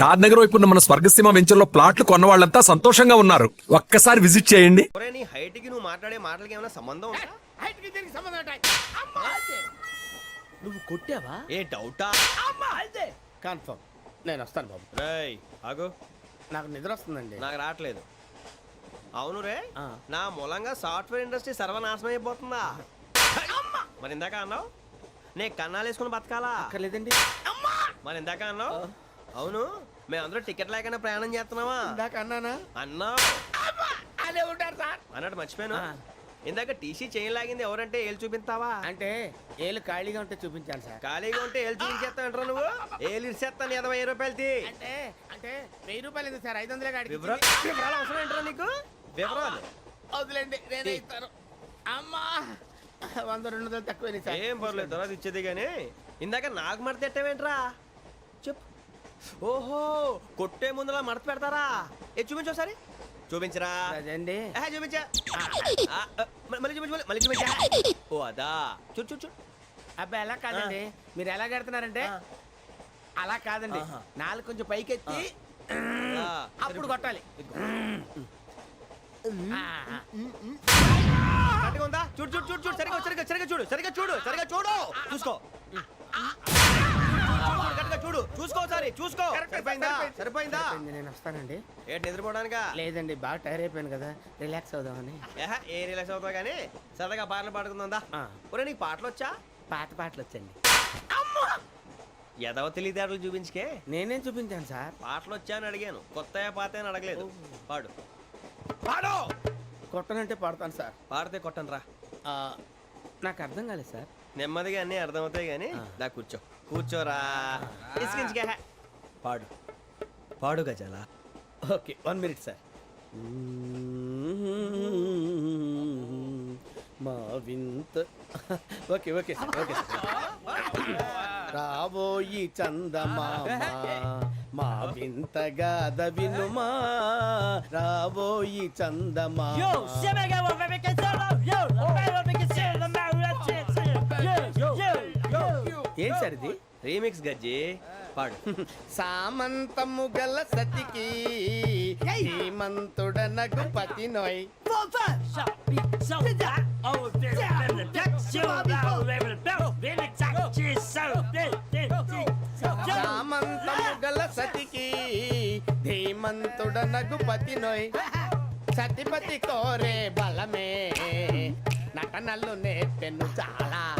షాద్ నగర్ వైపు ఉన్న మన స్వర్గసీమ వెంచర్లో ప్లాట్లు కొన్న వాళ్ళంతా సంతోషంగా ఉన్నారు. ఒక్కసారి విజిట్ చేయండి. హైట్కి నువ్వు మాట్లాడే మాటలకి ఏమైనా సంబంధం ఉందా? హైట్కి దీనికి సంబంధం నువ్వు కొట్టావా? ఏ డౌటా? అమ్మా అదే కన్ఫర్మ్. నేను వస్తాను బాబు. రేయ్ ఆగు. నాకు నిద్ర వస్తుందండి. నాకు రావట్లేదు. అవును రే. నా మూలంగా సాఫ్ట్వేర్ ఇండస్ట్రీ సర్వనాశనం అయిపోతుందా? మరి ఇందాక అన్నావు నే కన్నాలు వేసుకుని బతకాలా? అక్కర్లేదండి. మరి ఇందాక అన్నావు అవును. మేమందరూ టికెట్ లేకుండా ప్రయాణం చేస్తున్నావా? ఇందాక అన్నానా? అన్నావు అదే ఉంటారు సార్. అన్నట్టు మర్చిపోయాను. ఇందాక టీసీ చేయి లాగింది ఎవరంటే ఏళ్ళు చూపిస్తావా? అంటే ఏళ్ళు ఖాళీగా ఉంటే చూపించాను సార్. ఖాళీగా ఉంటే ఏళ్ళు చూపించేస్తానంటారా నువ్వు? ఏళ్ళు ఇచ్చేస్తాను ఇరవై ఐదు రూపాయలు అంటే అంటే వెయ్యి రూపాయలు ఎందుకు సార్? ఐదు వందలే కాడికి వివరాలు వివరాలు అవసరం ఏంటరా నీకు? వివరాలు. వదిలేండి నేనే ఇస్తాను. అమ్మా! వంద రెండు వందలు తక్కువ ఏం పర్లేదు తర్వాత ఇచ్చేది కానీ ఇందాక నాకు మడత ఎట్టవేంట్రా? ఓహో కొట్టే ముందులా మడత పెడతారా? ఏ చూపించు ఒకసారి. చూపించరా? అదండి చూపించా. ఆ, ఆ, మ- మళ్ళీ చూపించు మళ్ళీ- మళ్ళీ చూపించా. ఓ అదా. చూడు చూడు చూడు. అబ్బాయి ఎలా కాదండి? మీరు ఎలా కడుతున్నారంటే ఆ. అలా కాదండి. ఆహా. నాలుగు కొంచెం పైకెత్తి ఆ, అప్పుడు కొట్టాలి. ఆ, ఆ. కరెక్ట్గా ఉందా? చూడు చూడు చూడు చూడు. సరిగా సరిగా సరిగా చూడు సరిగా చూడు సరిగా చూడు. చూసుకో. చూడు చూసుకో ఒకసారి చూసుకో. సరిపోయిందా? సరిపోయింది. సరిపోయిందా? సరిపోయింది, నేను వస్తానండి. ఏంటి నిద్రపోవడానికా? లేదండి బాగా టైర్ అయిపోయాను కదా రిలాక్స్ అవుదామని. ఏహ, ఏ రిలాక్స్ అవుతావు కానీ సరదాగా పాటలు పాడుకుందా ఆ. ఒరే నీకు పాటలు వచ్చా పాత పాటలు వచ్చండి ఎదవ తెలివితేటలు చూపించుకే? నేనేం చూపించాను సార్? పాటలు వచ్చా అని అడిగాను. కొత్త పాత అని అడగలేదు. పాడు. పాడు! కొట్టనంటే పాడతాను సార్. పాడితే కొట్టను రా ఆ, నాకు అర్థం కాలేదు సార్. నెమ్మదిగా అన్నీ అర్థమవుతాయి కానీ దా కూర్చో. కూర్చోరా. పాడు. పాడు గజాల. Okay one minute sir. మా వింత ఓకే ఓకే సార్ ఓకే రాబోయి చందమామ మా వింతగా వినుమా రాబోయి చందమామ ఏంటి సార్ ఇది? రీమిక్స్ గజ్జి. పాడు. సామంతము గల సతికి ధీమంతుడనగు పతి నోయ్. సామంతము గల సతికి ధీమంతుడనగు పతి నోయ్. సతిపతి కోరే బలమే. నటనలు నేర్పెను చాలా.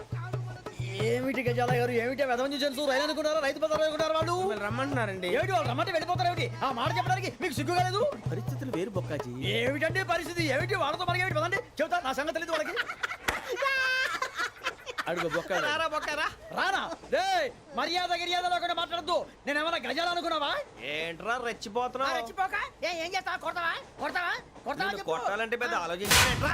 ఏమిటి గజాల గారు? ఏమిటి వెదవం చూసాను రైలు అనుకున్నారా? రైతు బజార్ అనుకున్నారు వాళ్ళు? మిమ్మల్ని రమ్మంటున్నారండి. ఏమిటి వాళ్ళు రమ్మంటే వెళ్ళిపోతారు ఏమిటి? ఆ మాట చెప్పడానికి మీకు సిగ్గు కాలేదు? పరిస్థితులు వేరు బొక్కాజీ. ఏమిటంటే పరిస్థితి? ఏమిటి వాళ్ళతో మనకి ఏమిటి? పదండి. చెబుతా నా సంగతి తెలియదు వాళ్ళకి. అడుగు బొక్క రారా బొక్కరా? రానా? రే మర్యాద గిర్యాద లేకుండా మాట్లాడద్దు. నేను ఏమైనా గజాలు అనుకున్నావా? ఏంట్రా రెచ్చిపోతున్నావు? రెచ్చిపోక? ఏ ఏం చేస్తావా? కొడతావా? కొడతావా? కొడతావా. కొట్టాలంటే పెద్ద ఆలోచించానేంట్రా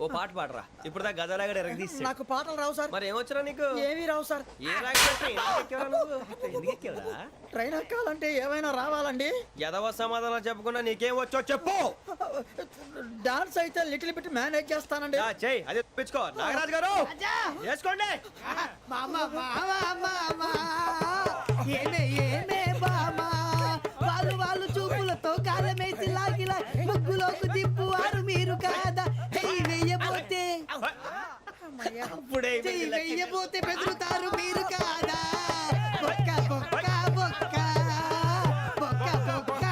ఓ పాట పాడరా. ఇప్పుడు దా ఎరగ తీసి నాకు పాటలు రావు సార్. మరి ఏమొచ్చరా నీకు? ఏమీ రావు సార్. ఏ? ట్రైన్ ఎక్కాలంటే ఏమైనా రావాలండి? ఎదవ సమాధానం చెప్పకుండా నీకేం వచ్చో చెప్పు. డాన్స్ అయితే లిటిల్ బిట్ మేనేజ్ చేస్తానండి యా, చెయ్ అది తెప్పించుకో నాగరాజు గారు వేసుకోండి. ఏమే ఏమే బామా? వాళ్ళు వాళ్ళు చూపులతో కాలమేసి లాగిలా ముగ్గులోకి దిప్పువారు మీరు అప్పుడే వెయ్యబోతే బెదురుతారు మీరు కాదా? బొక్క బొక్క బొక్క. బొక్క బొక్క.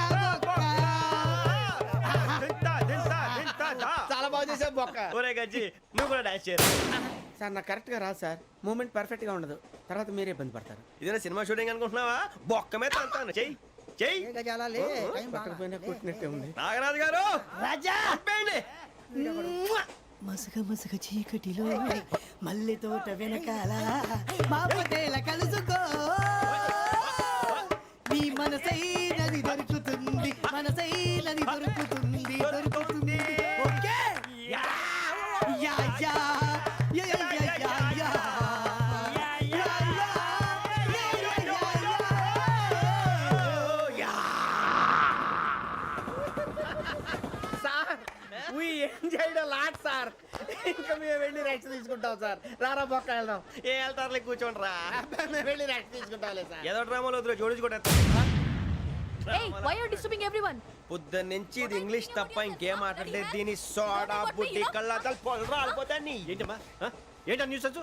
చాలా బాగా చేసావు బొక్క. ఒరే గజ్జి నువ్వు కూడా డాన్స్ చేయరు? సార్ నాకు కరెక్ట్గా రాదు సార్. మూమెంట్ పర్ఫెక్ట్గా ఉండదు. తర్వాత మీరే ఇబ్బంది పడతారు. ఇదేనా సినిమా షూటింగ్ అనుకుంటున్నావా? బొక్క మీద అంటాను. చెయ్యి చెయ్యి. నాగరాజు గారు రాజా! మసగ మసగ చీకటిలో మల్లె తోట వెనకాల మా కలుసుకో. నీ మనసైనది దొరుకు మేము వెళ్ళి రెస్ట్ తీసుకుంటాం సార్. రారా బొక్క వెళ్దాం. ఏ వెళ్తారులే కూర్చోండి రా. మేము వెళ్ళి రెస్ట్ తీసుకుంటాంలే సార్. ఏదో డ్రామాలో వద్దులే జోడించుకుంటా Hey, why are you disturbing everyone? పొద్దున్న నుంచి ఇది ఇంగ్లీష్ తప్ప ఇంకేం మాట్లాడలేదు. దీని సోడా బుడ్డి కళ్ళతలు పొలరా అల్పోతాన్ని ఏంటమ్మా? ఏంటా న్యూస్ వచ్చు?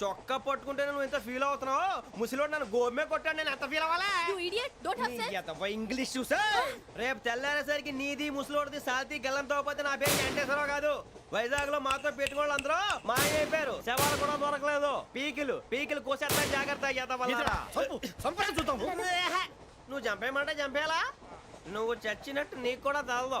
చొక్కా పట్టుకుంటే నువ్వు ఎంత ఫీల్ అవుతున్నావు? ముసలివాడు నన్ను గోమే కొట్టాడు నేను ఎంత ఫీల్ అవ్వాలా? ఇంగ్లీష్ చూసా? రేపు తెల్లారేసరికి నీది ముసలోడిది సాల్తీ గల్లంతో పోతే నా పేరు వెంకటేశ్వరరావు కాదు. వైజాగ్లో మాతో పెట్టుకోళ్ళు అందరూ మాయమైపోయారు శవాలు కూడా దొరకలేదు. పీకిలు పీకిలు కోసేస్తా జాగ్రత్త వల్ల. నువ్వు చంపేయమంటే చంపేలా నువ్వు చచ్చినట్టు నీకు కూడా తగదు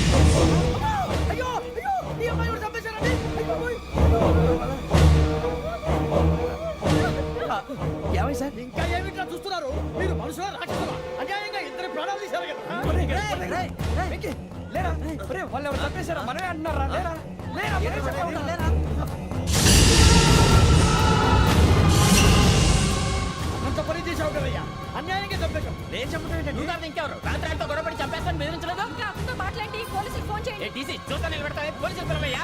అయ్యో అయ్యో ఈ అమ్మాయి కూడా చంపేశారండి అయ్యో ఓయ్. ఏమై సార్? ఇంకా ఏమిట్లా చూస్తున్నారు? మీరు మనుషుల రాక్షసులా? అన్యాయంగా ఇద్దరు ప్రాణాలు తీశారు కదా? లేరా? ఒరేయ్, వాళ్ళు ఎవరు చంపేశారా మనమే అంటున్నారా? లేరా? లేరా? మనమే? లేరా? అంత పని చేశావు కదయ్యా అన్యాయంగా చంపేశావు నేను చెప్పడం నువ్వు కాదు ఇంకెవరు రాత్రి ఆయనతో గొడవపడి చంపేస్తాను బెదిరించలేదు ఇంకా అతనితో మాట్లాడి పోలీసులకు ఫోన్ చేయండి ఏ టీసీ చూస్తా నిలబెడతావే పోలీసులు పిలవయ్యా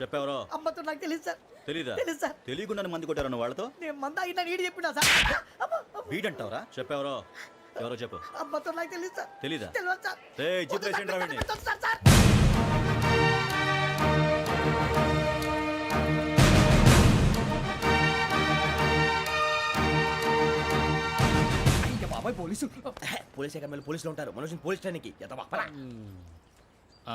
చెప్పెవరో? అమ్మతో నాకు తెలియదు సార్. తెలీదా? తెలీదు సార్. తెలియకుండా మంది కొట్టారు వాళ్ళతో? నేను మంద అయినా నీడు చెప్పినా సార్. వీడంటావరా? చెప్పెవరో? ఎవరో చెప్పు. అమ్మతో నాకు తెలియదు సార్. తెలీదా? తెలియదు సార్. ఏయ్, జీప్ వద్దు సార్, వేసేయండి రా వీడిని. వద్దు సార్, సార్. అయ్య బాబాయ్ పోలీసు. పోలీస్ అకాడమీలో పోలీసులు ఉంటారు. మనుషులు పోలీస్ ట్రైన్కి. ఆ,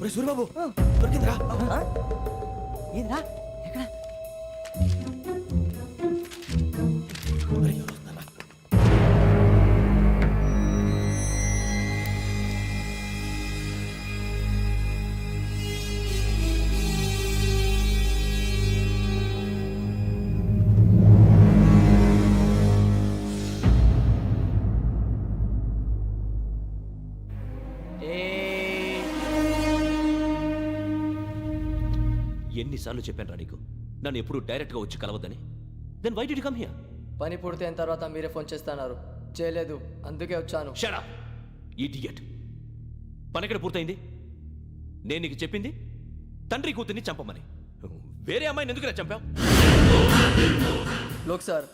ఒరే సూర్యబాబు దొరికిందిరా. ఏంద్రా? ఎన్నిసార్లు చెప్పాను రా నీకు? నన్ను ఎప్పుడు డైరెక్ట్గా వచ్చి కలవద్దని. Then why did come here పని పూర్తయిన తర్వాత మీరే ఫోన్ చేస్తున్నారు. చేయలేదు. అందుకే వచ్చాను. షడా ఇడియట్ పని ఎక్కడ పూర్తయింది. నేను నీకు చెప్పింది తండ్రి కూతుర్ని చంపమని. వేరే అమ్మాయిని ఎందుకు చంపావు? లోక్ సార్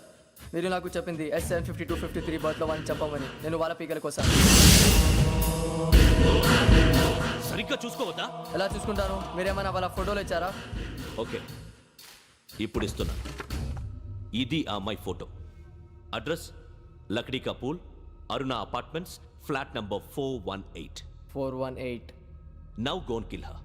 మీరు నాకు చెప్పింది S seven fifty two fifty three బర్త్లో వాడిని చంపమని. నేను వాళ్ళ పీకల కోసం. సరిగ్గా చూసుకోవద్దా? ఎలా చూసుకుంటాను? మీరేమైనా వాళ్ళ ఫోటోలు ఇచ్చారా? ఓకే. ఇప్పుడు ఇస్తున్నా. ఇది ఆ అమ్మాయి photo. Address? Lakdi Kapul Aruna apartments flat number four one eight. Four one eight. Now gonna kill her.